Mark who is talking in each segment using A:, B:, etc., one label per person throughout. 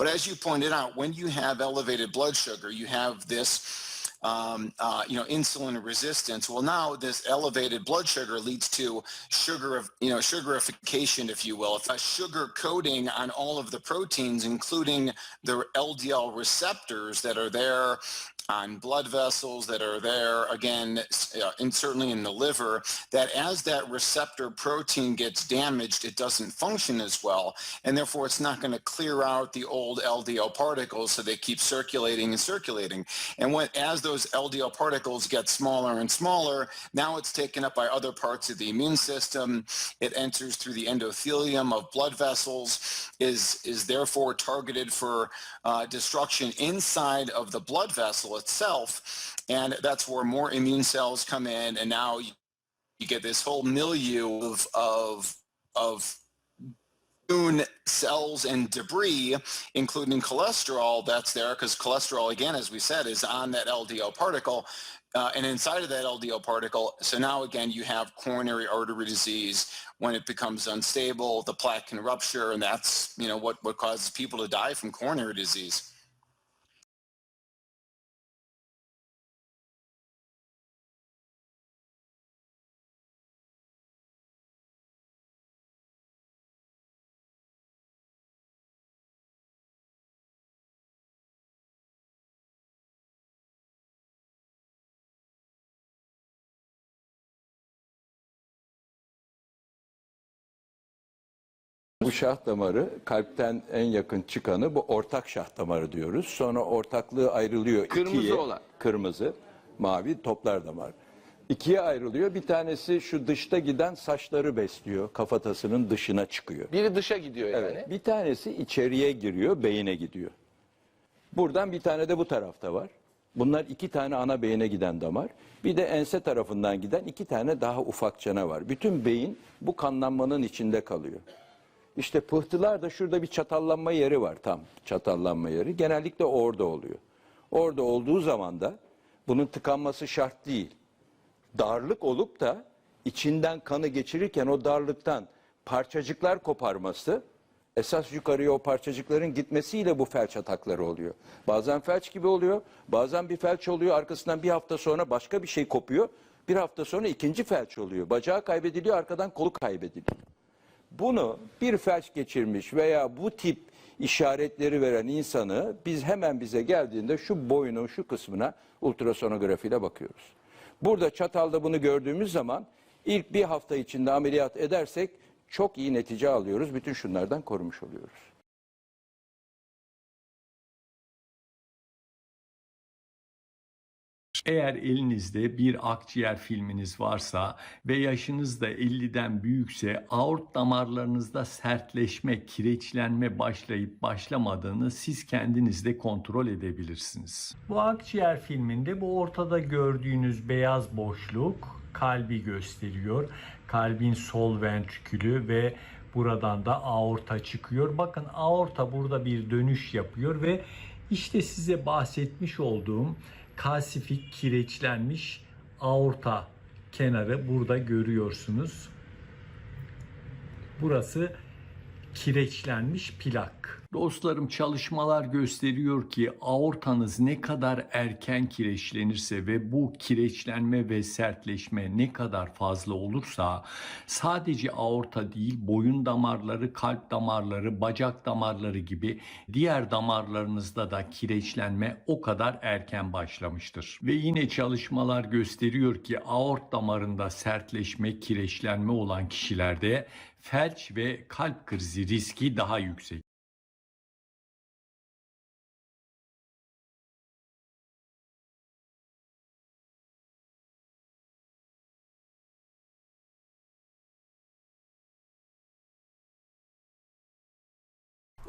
A: But as you pointed out, when you have elevated blood sugar, you have this um, uh, you know, insulin resistance. Well, now this elevated blood sugar leads to sugar of, you know, sugarification, if you will, a sugar coating on all of the proteins, including the LDL receptors that are there on blood vessels that are there again uh, and certainly in the liver that as that receptor protein gets damaged it doesn't function as well and therefore it's not going to clear out the old ldl particles so they keep circulating and circulating. And when as those ldl particles get smaller and smaller now it's taken up by other parts of the immune system. It enters through the endothelium of blood vessels is is therefore targeted for uh, destruction inside of the blood vessel itself. And that's where more immune cells come in. And now you, get this whole milieu of, of, of immune cells and debris, including cholesterol that's there, because cholesterol, again, as we said, is on that LDL particle. Uh, and inside of that LDL particle, so now again, you have coronary artery disease. When it becomes unstable, the plaque can rupture, and that's you know what what causes people to die from coronary disease.
B: Bu şah damarı kalpten en yakın çıkanı bu ortak şah damarı diyoruz. Sonra ortaklığı ayrılıyor
C: Kırmızı
B: ikiye.
C: olan.
B: Kırmızı, mavi toplar damar. İkiye ayrılıyor. Bir tanesi şu dışta giden saçları besliyor. Kafatasının dışına çıkıyor.
C: Biri dışa gidiyor yani.
B: Evet. Bir tanesi içeriye giriyor, beyine gidiyor. Buradan bir tane de bu tarafta var. Bunlar iki tane ana beyine giden damar. Bir de ense tarafından giden iki tane daha ufakçana var. Bütün beyin bu kanlanmanın içinde kalıyor. İşte pıhtılar da şurada bir çatallanma yeri var tam çatallanma yeri. Genellikle orada oluyor. Orada olduğu zaman da bunun tıkanması şart değil. Darlık olup da içinden kanı geçirirken o darlıktan parçacıklar koparması esas yukarıya o parçacıkların gitmesiyle bu felç atakları oluyor. Bazen felç gibi oluyor, bazen bir felç oluyor, arkasından bir hafta sonra başka bir şey kopuyor. Bir hafta sonra ikinci felç oluyor. Bacağı kaybediliyor, arkadan kolu kaybediliyor. Bunu bir felç geçirmiş veya bu tip işaretleri veren insanı biz hemen bize geldiğinde şu boyunun şu kısmına ultrasonografiyle bakıyoruz. Burada çatalda bunu gördüğümüz zaman ilk bir hafta içinde ameliyat edersek çok iyi netice alıyoruz. Bütün şunlardan korumuş oluyoruz.
D: Eğer elinizde bir akciğer filminiz varsa ve yaşınız da 50'den büyükse aort damarlarınızda sertleşme, kireçlenme başlayıp başlamadığını siz kendiniz de kontrol edebilirsiniz. Bu akciğer filminde bu ortada gördüğünüz beyaz boşluk kalbi gösteriyor. Kalbin sol ventrikülü ve buradan da aorta çıkıyor. Bakın aorta burada bir dönüş yapıyor ve işte size bahsetmiş olduğum kalsifik kireçlenmiş aorta kenarı burada görüyorsunuz. Burası kireçlenmiş plak. Dostlarım çalışmalar gösteriyor ki aortanız ne kadar erken kireçlenirse ve bu kireçlenme ve sertleşme ne kadar fazla olursa sadece aorta değil boyun damarları, kalp damarları, bacak damarları gibi diğer damarlarınızda da kireçlenme o kadar erken başlamıştır. Ve yine çalışmalar gösteriyor ki aort damarında sertleşme, kireçlenme olan kişilerde felç ve kalp krizi riski daha yüksek.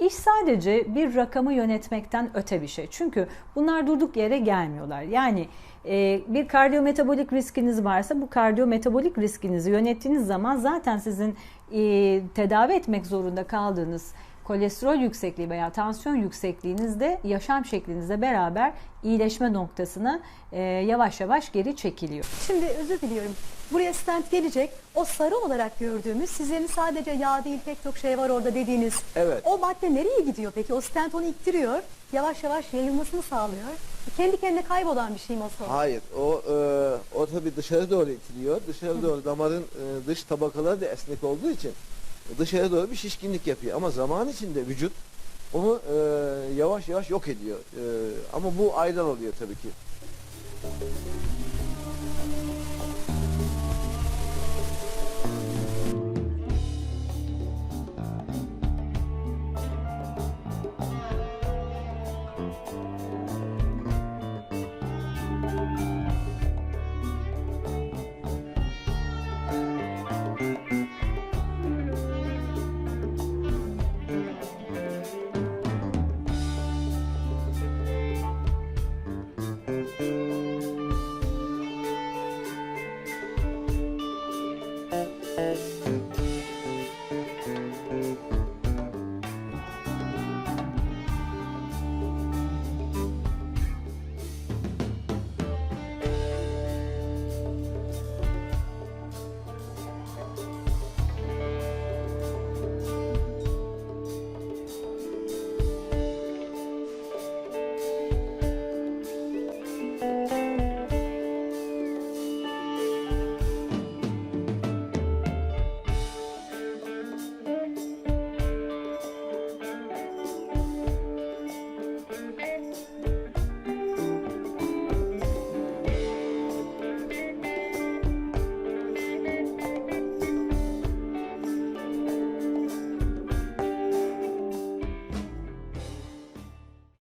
E: İş sadece bir rakamı yönetmekten öte bir şey. Çünkü bunlar durduk yere gelmiyorlar. Yani e, bir kardiyometabolik riskiniz varsa bu kardiyometabolik riskinizi yönettiğiniz zaman zaten sizin e, tedavi etmek zorunda kaldığınız kolesterol yüksekliği veya tansiyon yüksekliğiniz de yaşam şeklinizle beraber iyileşme noktasına e, yavaş yavaş geri çekiliyor.
C: Şimdi özür diliyorum. Buraya stent gelecek. O sarı olarak gördüğümüz sizlerin sadece yağ değil pek çok şey var orada dediğiniz.
F: Evet.
C: O madde nereye gidiyor peki? O stent onu ittiriyor. Yavaş yavaş yayılmasını sağlıyor. Kendi kendine kaybolan bir şey mi o sonra?
F: Hayır, o e, o tabii dışarı doğru itiliyor. Dışarı doğru damarın e, dış tabakaları da esnek olduğu için dışarı doğru bir şişkinlik yapıyor. Ama zaman içinde vücut onu e, yavaş yavaş yok ediyor. E, ama bu aydan oluyor tabii ki.